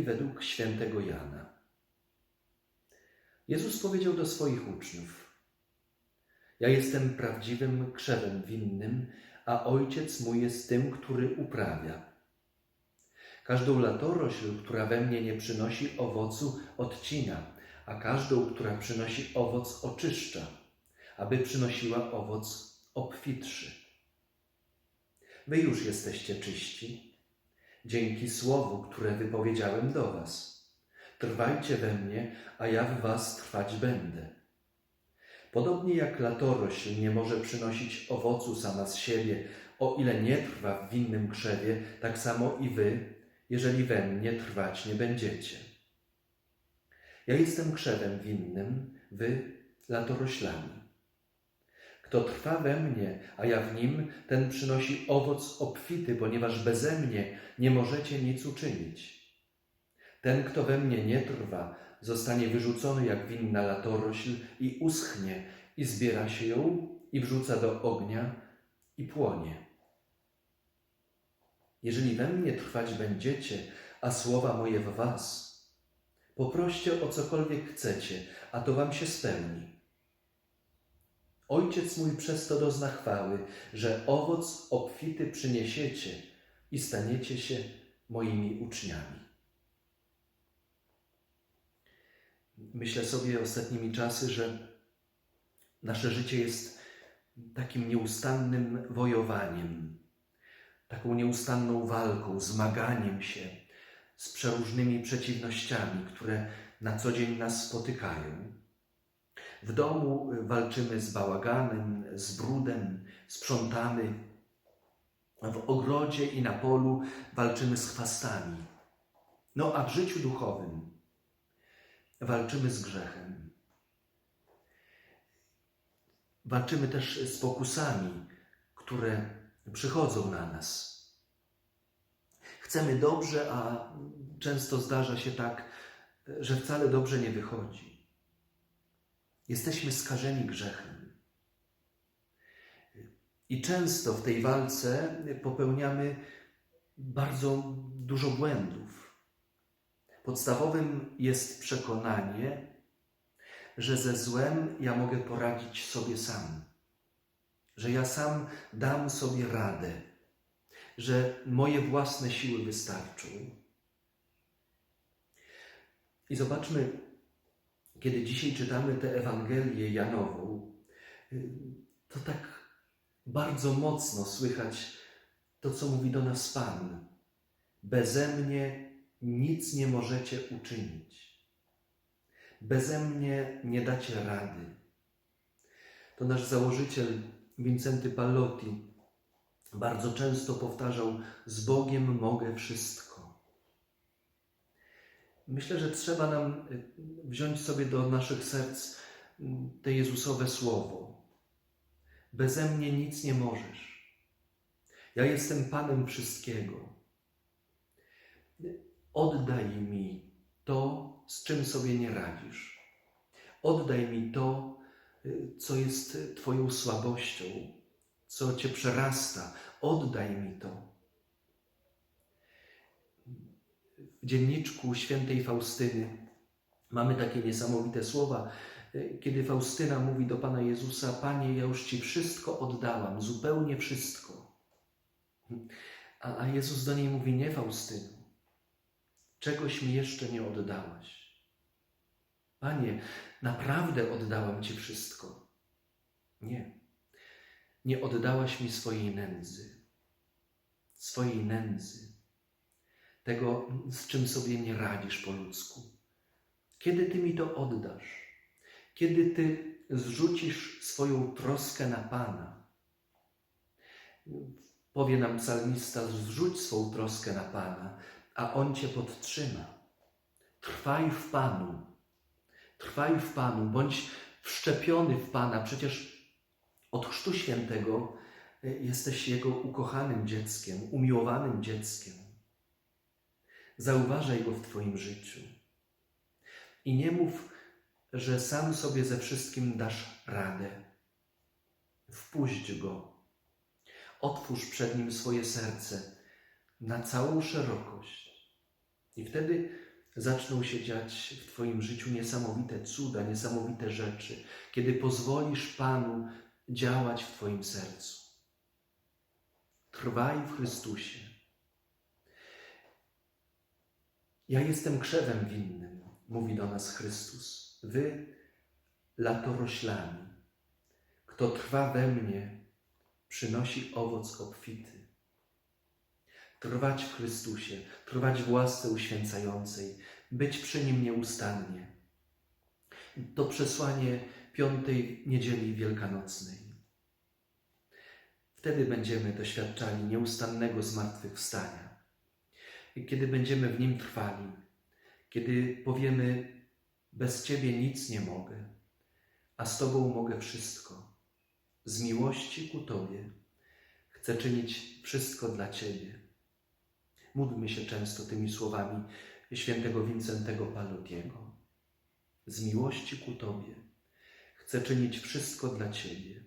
Ewangelii według świętego Jana. Jezus powiedział do swoich uczniów: Ja jestem prawdziwym krzewem winnym, a ojciec mój jest tym, który uprawia. Każdą latorośl, która we mnie nie przynosi owocu, odcina, a każdą, która przynosi owoc, oczyszcza, aby przynosiła owoc obfitszy. Wy już jesteście czyści dzięki słowu, które wypowiedziałem do Was. Trwajcie we mnie, a ja w Was trwać będę. Podobnie jak latorośl nie może przynosić owocu sama z siebie, o ile nie trwa w winnym krzewie, tak samo i Wy, jeżeli we mnie trwać nie będziecie. Ja jestem krzewem winnym, Wy latoroślami. Kto trwa we mnie, a ja w nim, ten przynosi owoc obfity, ponieważ beze mnie nie możecie nic uczynić. Ten, kto we mnie nie trwa, zostanie wyrzucony jak winna latorośl i uschnie, i zbiera się ją i wrzuca do ognia i płonie. Jeżeli we mnie trwać będziecie, a słowa moje w was, poproście o cokolwiek chcecie, a to wam się spełni. Ojciec mój przez to dozna chwały, że owoc obfity przyniesiecie i staniecie się moimi uczniami. Myślę sobie ostatnimi czasy, że nasze życie jest takim nieustannym wojowaniem, taką nieustanną walką, zmaganiem się z przeróżnymi przeciwnościami, które na co dzień nas spotykają. W domu walczymy z bałaganem, z brudem, sprzątamy. W ogrodzie i na polu walczymy z chwastami. No a w życiu duchowym walczymy z grzechem. Walczymy też z pokusami, które przychodzą na nas. Chcemy dobrze, a często zdarza się tak, że wcale dobrze nie wychodzi. Jesteśmy skażeni grzechem. I często w tej walce popełniamy bardzo dużo błędów. Podstawowym jest przekonanie, że ze złem ja mogę poradzić sobie sam, że ja sam dam sobie radę, że moje własne siły wystarczą. I zobaczmy, kiedy dzisiaj czytamy tę Ewangelię Janową, to tak bardzo mocno słychać to, co mówi do nas Pan. Beze mnie nic nie możecie uczynić. Beze mnie nie dacie rady. To nasz założyciel Wincenty Pallotti bardzo często powtarzał: Z Bogiem mogę wszystko. Myślę, że trzeba nam wziąć sobie do naszych serc te Jezusowe słowo. Beze mnie nic nie możesz. Ja jestem Panem wszystkiego. Oddaj mi to, z czym sobie nie radzisz. Oddaj mi to, co jest Twoją słabością, co Cię przerasta. Oddaj mi to. W dzienniczku świętej Faustyny mamy takie niesamowite słowa, kiedy Faustyna mówi do Pana Jezusa: Panie, ja już Ci wszystko oddałam, zupełnie wszystko. A, a Jezus do niej mówi: Nie, Faustyno, czegoś mi jeszcze nie oddałaś. Panie, naprawdę oddałam Ci wszystko. Nie. Nie oddałaś mi swojej nędzy. Swojej nędzy. Tego, z czym sobie nie radzisz po ludzku. Kiedy Ty mi to oddasz? Kiedy Ty zrzucisz swoją troskę na Pana? Powie nam psalmista, zrzuć swą troskę na Pana, a On Cię podtrzyma. Trwaj w Panu. Trwaj w Panu, bądź wszczepiony w Pana. Przecież od Chrztu Świętego jesteś Jego ukochanym dzieckiem, umiłowanym dzieckiem. Zauważaj Go w Twoim życiu. I nie mów, że sam sobie ze wszystkim dasz radę. Wpuść Go. Otwórz przed Nim swoje serce na całą szerokość. I wtedy zaczną się dziać w Twoim życiu niesamowite cuda, niesamowite rzeczy, kiedy pozwolisz Panu działać w Twoim sercu. Trwaj w Chrystusie. Ja jestem krzewem winnym, mówi do nas Chrystus. Wy latoroślami. Kto trwa we mnie, przynosi owoc obfity. Trwać w Chrystusie, trwać w łasce uświęcającej, być przy Nim nieustannie. To przesłanie piątej niedzieli wielkanocnej. Wtedy będziemy doświadczali nieustannego zmartwychwstania. Kiedy będziemy w Nim trwali, kiedy powiemy, bez Ciebie nic nie mogę, a z Tobą mogę wszystko. Z miłości ku Tobie chcę czynić wszystko dla Ciebie. Módlmy się często tymi słowami świętego Wincentego Palotiego. Z miłości ku Tobie chcę czynić wszystko dla Ciebie.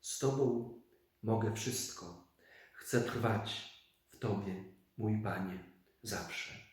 Z Tobą mogę wszystko. Chcę trwać w Tobie, mój Panie, zawsze.